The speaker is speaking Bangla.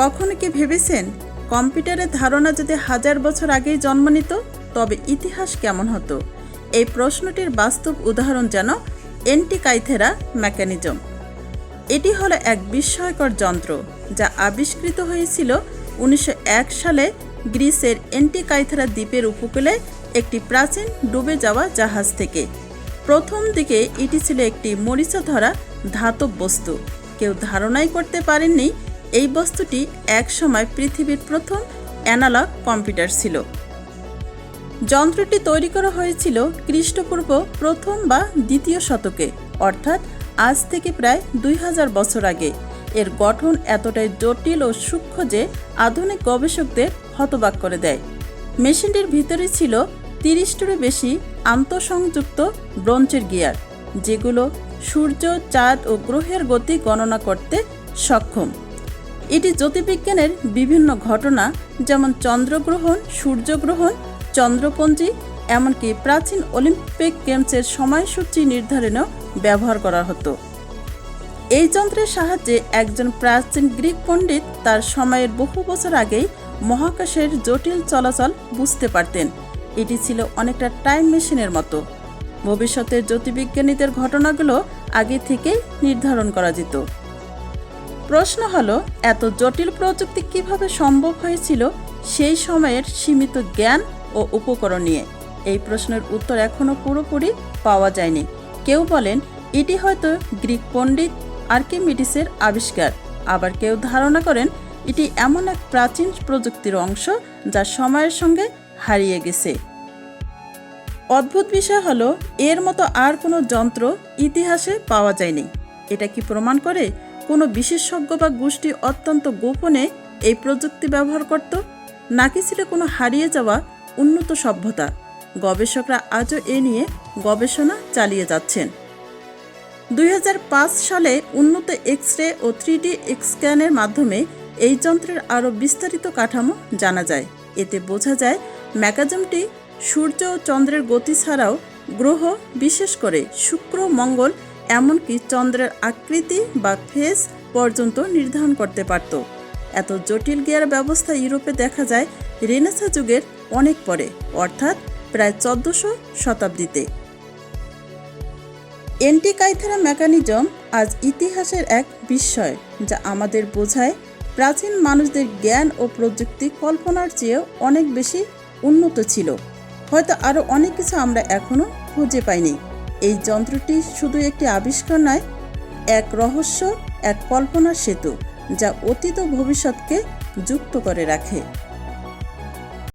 কখনো কি ভেবেছেন? কম্পিউটারের ধারণা যদি হাজার বছর আগেই জন্ম নিত, তবে ইতিহাস কেমন হতো? এই প্রশ্নটির বাস্তব উদাহরণ যেন এন্টিকাইথেরা মেকানিজম। এটি হলো এক বিস্ময়কর যন্ত্র, যা আবিষ্কৃত হয়েছিল উনিশশো এক সালে গ্রিসের এন্টিকাইথেরা দ্বীপের উপকূলে একটি প্রাচীন ডুবে যাওয়া জাহাজ থেকে। প্রথম দিকে এটি ছিল একটি মরিচা ধরা ধাতব বস্তু। কেউ ধারণাই করতে পারেননি এই বস্তুটি একসময় পৃথিবীর প্রথম অ্যানালগ কম্পিউটার ছিল। যন্ত্রটি তৈরি করা হয়েছিল খ্রিস্টপূর্ব প্রথম বা দ্বিতীয় শতকে, অর্থাৎ আজ থেকে প্রায় দুই হাজার বছর আগে। এর গঠন এতটাই জটিল ও সূক্ষ্ম যে আধুনিক গবেষকদের হতবাক করে দেয়। মেশিনটির ভিতরে ছিল তিরিশটিরও বেশি আন্তঃসংযুক্ত ব্রোঞ্চের গিয়ার, যেগুলো সূর্য, চাঁদ ও গ্রহের গতি গণনা করতে সক্ষম। এটি জ্যোতির্বিজ্ঞানের বিভিন্ন ঘটনা, যেমন চন্দ্রগ্রহণ, সূর্যগ্রহণ, চন্দ্রপঞ্জি, এমনকি প্রাচীন অলিম্পিক গেমসের সময়সূচি নির্ধারণেও ব্যবহার করা হতো। এই যন্ত্রের সাহায্যে একজন প্রাচীন গ্রিক পণ্ডিত তার সময়ের বহু বছর আগেই মহাকাশের জটিল চলাচল বুঝতে পারতেন। এটি ছিল অনেকটা টাইম মেশিনের মতো। ভবিষ্যতের জ্যোতির্বিজ্ঞানীদের ঘটনাগুলো আগে থেকেই নির্ধারণ করা যেত। প্রশ্ন হলো, এত জটিল প্রযুক্তি কীভাবে সম্ভব হয়েছিল সেই সময়ের সীমিত জ্ঞান ও উপকরণ নিয়ে? এই প্রশ্নের উত্তর এখনও পুরোপুরি পাওয়া যায়নি। কেউ বলেন, এটি হয়তো গ্রিক পণ্ডিত আর্কিমিডিসের আবিষ্কার। আবার কেউ ধারণা করেন, এটি এমন এক প্রাচীন প্রযুক্তির অংশ যা সময়ের সঙ্গে হারিয়ে গেছে। অদ্ভুত বিষয় হলো, এর মতো আর কোনো যন্ত্র ইতিহাসে পাওয়া যায়নি। এটা কি প্রমাণ করে কোনো বিশেষজ্ঞ বা গোষ্ঠী অত্যন্ত গোপনে এই প্রযুক্তি ব্যবহার করত, নাকি ছিল কোনো হারিয়ে যাওয়া উন্নত সভ্যতা? গবেষকরা আজও এ নিয়ে গবেষণা চালিয়ে যাচ্ছেন। দুই হাজার পাঁচ সালে উন্নত এক্স রে ও থ্রি স্ক্যানের মাধ্যমে এই যন্ত্রের আরও বিস্তারিত কাঠামো জানা যায়। এতে বোঝা যায় ম্যাকাজমটি সূর্য ও চন্দ্রের গতি ছাড়াও গ্রহ, বিশেষ করে শুক্র, মঙ্গল এমনকি চন্দ্রের আকৃতি বা ফেস পর্যন্ত নির্ধারণ করতে পারত। এত জটিল গিয়ার ব্যবস্থা ইউরোপে দেখা যায় রেনেসা যুগের অনেক পরে, অর্থাৎ প্রায় চোদ্দশো শতাব্দীতে। এন্টিকাইথেরা মেকানিজম আজ ইতিহাসের এক বিস্ময়, যা আমাদের বোঝায় প্রাচীন মানুষদের জ্ঞান ও প্রযুক্তি কল্পনার চেয়েও অনেক বেশি উন্নত ছিল। হয়তো আরও অনেক কিছু আমরা এখনও খুঁজে পাইনি। এই যন্ত্রটি শুধু একটি আবিষ্কার নয়, এক রহস্য, এক কল্পনা সেতু, যা অতীত ভবিষ্যৎকে যুক্ত করে রাখে।